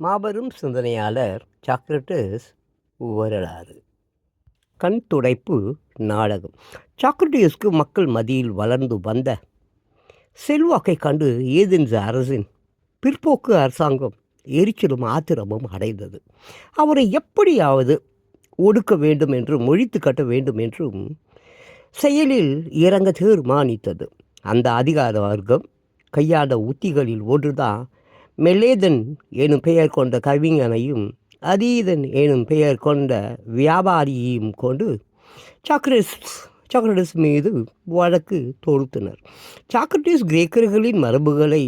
மாபெரும் சிந்தனையாளர் சாக்ரட்டிஸ் வரலாறு கண் துடைப்பு நாடகம். சாக்ரட்டிஸ்க்கு மக்கள் மதியில் வளர்ந்து வந்த செல்வாக்கை கண்டு ஏதென்ஸ் அரசின் பிற்போக்கு அரசாங்கம் எரிச்சலும் ஆத்திரமும் அடைந்தது. அவரை எப்படியாவது ஒடுக்க வேண்டும் என்றும் ஒழித்து கட்ட வேண்டும் என்றும் செயலில் இறங்க தீர்மானித்தது. அந்த அதிகார வர்க்கம் கையாண்ட உத்திகளில் ஒன்றுதான் மெல்லேதன் எனும் பெயர் கொண்ட கவிஞனையும் அதீதன் எனும் பெயர் கொண்ட வியாபாரியையும் கொண்டு சாக்ரஸ் சாக்ரட்டிஸ் மீது வழக்கு தொடுத்தனர். சாக்ரட்டிஸ் கிரேக்கர்களின் மரபுகளை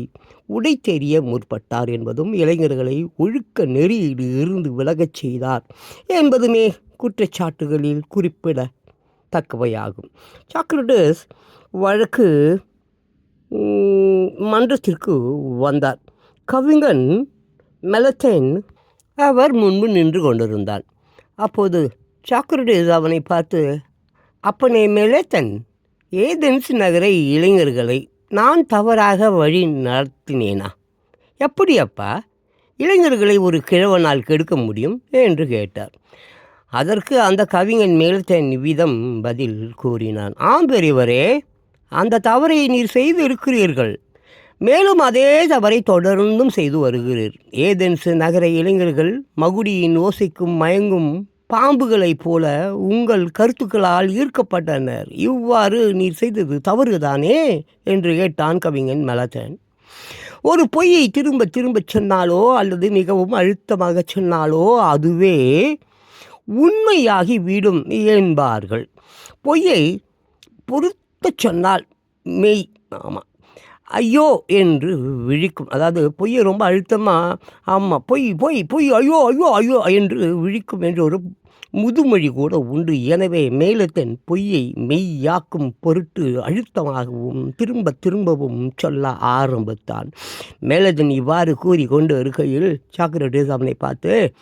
உடைத்தெறிய முற்பட்டார் என்பதும் இளைஞர்களை ஒழுக்க நெறியில் இருந்து விலகச் செய்தார் என்பதுமே குற்றச்சாட்டுகளில் குறிப்பிடத்தக்கவையாகும். சாக்ரட்டிஸ் வழக்கு மன்றத்திற்கு வந்தார். கவிஞன் மெலத்தேன் அவர் முன்பு நின்று கொண்டிருந்தான். அப்போது சாக்ரடேஸ் அவனை பார்த்து அப்பனே மெலத்தன் ஏதென்ஸ் நகரை இளைஞர்களை நான் தவறாக வழி நடத்தினேனா? எப்படி அப்பா? இளைஞர்களை ஒரு கிழவனால் கெடுக்க முடியும்? என்று கேட்டார். அதற்கு அந்த கவிஞன் மேல்தன் விதம் பதில் கூறினான். ஆம் பெரியவரே அந்த தவறை நீர் செய்து இருக்கிறீர்கள். மேலும் அதே தவறை தொடர்ந்தும் செய்து வருகிறீர். ஏதென்ஸ் நகர இளைஞர்கள் மகுடியின் ஓசைக்கும் மயங்கும் பாம்புகளைப் போல உங்கள் கருத்துக்களால் ஈர்க்கப்பட்டனர். இவ்வாறு நீர் செய்தது தவறுதானே? என்று கேட்டான் கவிஞன் மலத்தன் ஒரு பொய்யை திரும்ப திரும்ப சொன்னாலோ அல்லது மிகவும் அழுத்தமாக சொன்னாலோ அதுவே உண்மையாகி விடும் என்பார்கள். பொய்யை பொறுத்த சொன்னால் மெய் ஆமாம் ஐயோ என்று விழிக்கும். அதாவது பொய்யை ரொம்ப அழுத்தமாக ஆமாம் பொய் பொய் பொய் ஐயோ ஐயோ ஐயோ என்று விழிக்கும் என்று ஒரு முதுமொழி கூட உண்டு. எனவே மேலத்தன் பொய்யை மெய்யாக்கும் பொருட்டு அழுத்தமாகவும் திரும்ப திரும்பவும் சொல்ல ஆரம்பித்தான். மேலதன் இவ்வாறு கூறி கொண்டு இருக்கையில் சாக்ரட்டிஸ் அவனை பார்த்து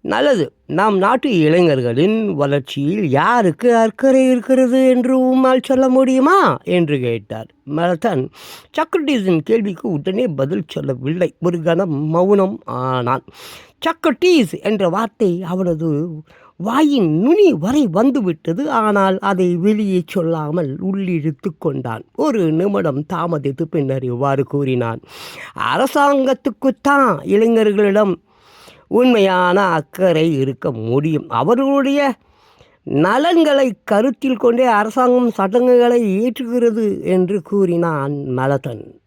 நல்லது. நாம் நாட்டு இளைஞர்களின் வளர்ச்சியில் யாருக்கு அக்கறை இருக்கிறது என்று உம்மால் சொல்ல முடியுமா? என்று கேட்டார். மரத்தன் சாக்ரட்டீஸின் கேள்விக்கு உடனே பதில் சொல்லவில்லை. ஒரு கணம் மௌனம் ஆனான். சாக்ரட்டீஸ் என்ற வார்த்தை அவனது வாயின் நுனி வரை வந்துவிட்டது. ஆனால் அதை வெளியே சொல்லாமல் உள்ளிழுத்து கொண்டான். ஒரு நிமிடம் தாமதித்து பின்னர் இவ்வாறு கூறினான். அரசாங்கத்துக்குத்தான் இளைஞர்களிடம் உண்மையான அக்கறை இருக்க முடியும். அவர்களுடைய நலன்களை கருத்தில் கொண்டே அரசாங்கம் சட்டங்களை இயற்றுகிறது என்று கூறினான் மலதன்